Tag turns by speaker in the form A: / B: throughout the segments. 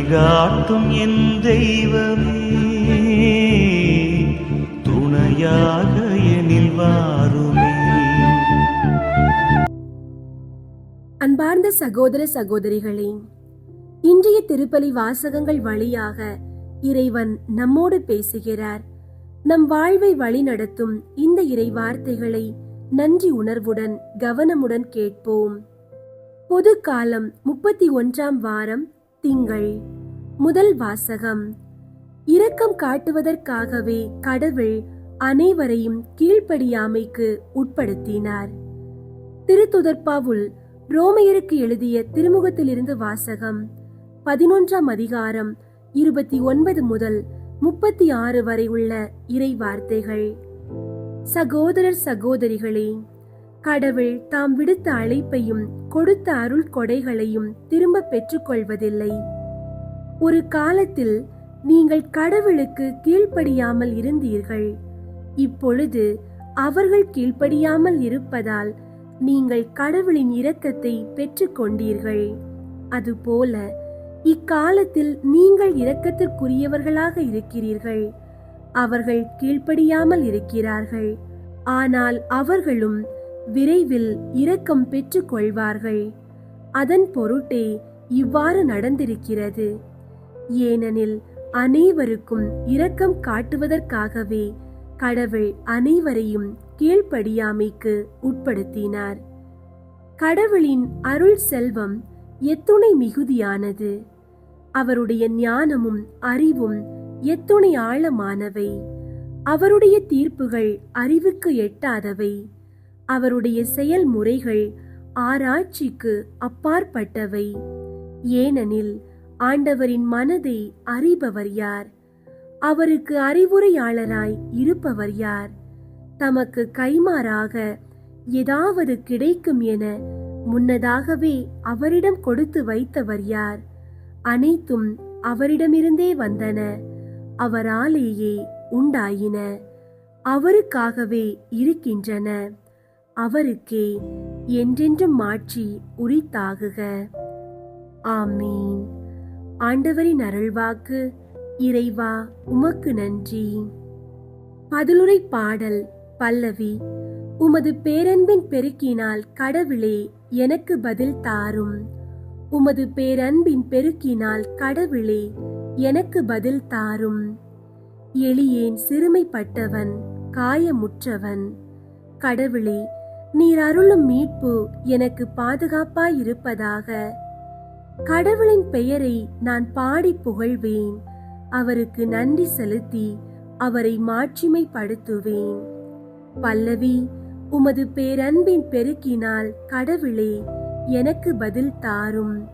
A: வழிகாட்டும் என் தெய்வமே. துணையாக எனில் வாருமே.
B: அன்பார்ந்த சகோதர சகோதரிகளே இன்றைய திருப்பலி வாசகங்கள் வழியாக இறைவன் நம்மோடு பேசுகிறார். நம் வாழ்வை வழிநடத்தும் இந்த இறை வார்த்தைகளை நன்றி உணர்வுடன் கவனமுடன் கேட்போம். பொது காலம் முப்பத்தி ஒன்றாம் வாரம் திங்கள். முதல் வாசகம். இரக்கம் காட்டுவதற்காகவே கடவுள் அனைவரையும் கீழ்ப்படியாமைக்கு உட்படுத்தினார். திருத்துதற்பாவுல் ரோமையருக்கு எழுதிய திருமுகத்திலிருந்து வாசகம் பதினொன்றாம் அதிகாரம் இருபத்தி ஒன்பது முதல் முப்பத்தி ஆறு வரை உள்ள இறை வார்த்தைகள் சகோதரர் சகோதரிகளே கடவுள் தாம் விடுத்த அழைப்பையும் கொடுத்த அருள் கொடைகளையும் திரும்ப பெற்றுக்கொள்வதில்லை. ஒரு காலத்தில் நீங்கள் கடவுளுக்கு கீழ்ப்படியாமல் இருந்தீர்கள். இப்பொழுது அவர்கள் கீழ்ப்படியாமல் இருப்பதால் நீங்கள் கடவுளின் இரக்கத்தை பெற்றுக்கொண்டீர்கள். அதுபோல இக்காலத்தில் நீங்கள் இரக்கத்திற்குரியவர்களாக இருக்கிறீர்கள். அவர்கள் கீழ்ப்படியாமல் இருக்கிறார்கள். ஆனால் அவர்களும் விரைவில் இரக்கம் பெற்றுக் கொள்வார்கள் அதன் பொருட்டே இவ்வாறு நடந்திருக்கிறது. ஏனெனில் அனைவருக்கும் இரக்கம் காட்டுவதற்காகவே கடவுள் அனைவரையும் கீழ்ப்படியாமைக்கு உட்படுத்தினார். கடவுளின் அருள் செல்வம் எத்துணை மிகுதியானது. அவருடைய ஞானமும் அறிவும் எத்துணை ஆழமானவை. அவருடைய தீர்ப்புகள் அறிவுக்கு எட்டாதவை. அவருடைய செயல்முறைகள் ஆராய்ச்சிக்கு அப்பாற்பட்டவை. ஏனெனில் ஆண்டவரின் மனதை அறிபவர் யார்? அவருக்கு அறிவுரையாளராய் இருப்பவர் யார்? தமக்கு கைமாறாக ஏதாவது கிடைக்கும் என முன்னதாகவே அவரிடம் கொடுத்து வைத்தவர் யார்? அனைத்தும் அவரிடமிருந்தே வந்தன அவராலேயே உண்டாயின அவருக்காகவே இருக்கின்றன அவருக்கே என்றென்றும் மாற்றி உரித்தாகுக. ஆமீன். ஆண்டவரின் அருள்வாக்கு இறைவா உமக்கு நன்றி. பதிலுரை பாடல் பல்லவி உமது பேரன்பின் பெருக்கினால் கடவுளே எனக்கு பதில் தாரும். உமது பேரன்பின் பெருக்கினால் கடவுளே எனக்கு பதில் தாரும். எளியேன் சிறுமைப்பட்டவன் காயமுற்றவன். கடவுளே நீர் அருளும் மீட்பு எனக்கு பாதுகாப்பாயிருப்பதாக கடவுளின் பெயரை நான் பாடி புகழ்வேன். அவருக்கு நன்றி செலுத்தி அவரை மாட்சிமைப்படுத்துவேன். பல்லவி உமது பேரன்பின் பெருக்கினால் கடவுளே எனக்கு பதில் தாரும்.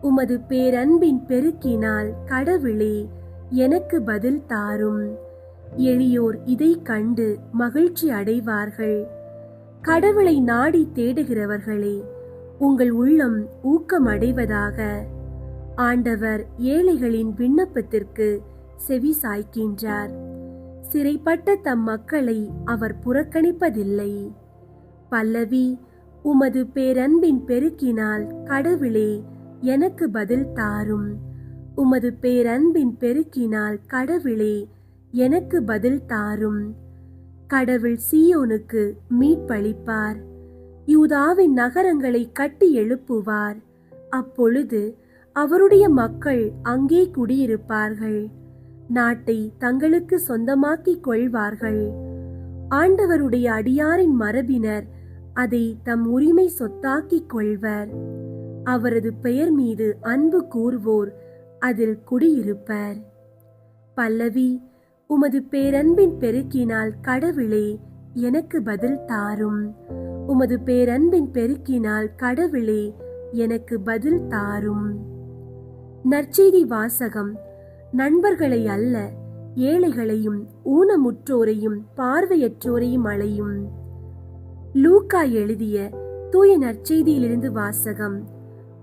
B: உமது பேரன்பின் பெருக்கினால் கடவுளே எனக்கு பதில் தாரும். எளியோர் இதை கண்டு மகிழ்ச்சி அடைவார்கள் கடவுளை நாடி தேடுகிறவர்களே உங்கள் உள்ளம் ஊக்கம் அடைவதாக ஆண்டவர் ஏழைகளின் விண்ணப்பத்திற்கு செவி சாய்க்கின்றார். சிறைப்பட்ட தம் மக்களை அவர் புறக்கணிப்பதில்லை. பல்லவி உமது பேரன்பின் பெருக்கினால் கடவுளே எனக்கு பதில் தாரும். உமது பேரன்பின் பெருக்கினால் கடவுளே எனக்கு பதில் தாரும். கடவுள் சீயோனுக்கு மீட்பளிப்பார். யூதாவின் நகரங்களை கட்டி எழுப்புவார். அப்பொழுது அவருடைய மக்கள் அங்கே குடியிருப்பார்கள். நாட்டை தங்களுக்கு சொந்தமாக்கிக் கொள்வார்கள். ஆண்டவருடைய அடியாரின் மரபினர் அதை தம் உரிமை சொத்தாக்கிக் கொள்வர். அவரது பெயர் மீது அன்பு கூர்வோர் அதில் குடியிருப்பர். பல்லவி உமது பேரன்பின் பெருக்கினால் கடவுளே எனக்கு பதில் தாரும். உமது பேரன்பின் பெருக்கினால் கடவுளே எனக்கு பதில் தாரும். நற்செய்தி வாசகம். நண்பர்களை அல்ல ஏழைகளையும் ஊனமுற்றோரையும் பார்வையற்றோரையும் அழையும். லூக்கா எழுதிய தூய நற்செய்தியிலிருந்து வாசகம்.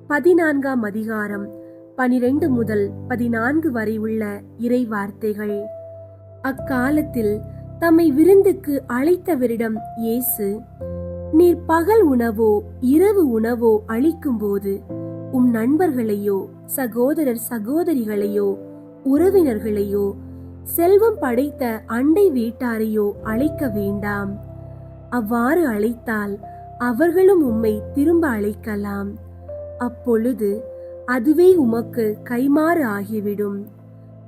B: பதினான்காம் அதிகாரம் பனிரெண்டு முதல் பதினான்கு வரை உள்ள இறை வார்த்தைகள் அக்காலத்தில் தம்மை விருந்துக்கு அழைத்தவரிடம் இயேசு நீர் பகல் உணவோ இரவு உணவோ அளிக்கும்போது உம் நண்பர்களையோ சகோதரர் சகோதரிகளையோ உறவினர்களையோ செல்வம் படைத்த அண்டை வீட்டாரையோ அழைக்க வேண்டாம். அவ்வாறு அழைத்தால் அவர்களும் உம்மை திரும்ப அழைக்கலாம். அப்பொழுது அதுவே உமக்கு கைமாறு ஆகிவிடும்.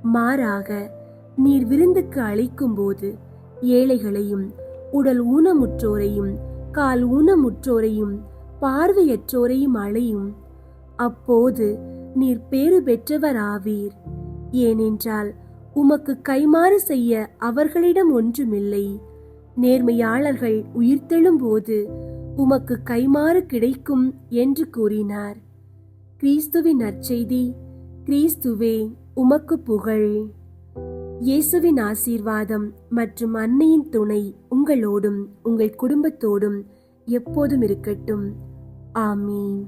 B: மாறாக நீர் விருந்துக்கு அழைக்கும்போது ஏழைகளையும் உடல் ஊனமுற்றோரையும் கால் ஊனமுற்றோரையும் பார்வையற்றோரையும் அழையும். அப்போது நீர் பேறு பெற்றவராவீர். ஏனென்றால் உமக்கு கைமாறு செய்ய அவர்களிடம் ஒன்றுமில்லை. நேர்மையாளர்கள் உயிர்த்தெழும்போது உமக்கு கைமாறு கிடைக்கும் என்று கூறினார். கிறிஸ்துவின் நற்செய்தி கிறிஸ்துவே உமக்கு புகழ். இயேசுவின் ஆசீர்வாதம் மற்றும் அன்னையின் துணை உங்களோடும் உங்கள் குடும்பத்தோடும் எப்போதும் இருக்கட்டும். ஆமீன்.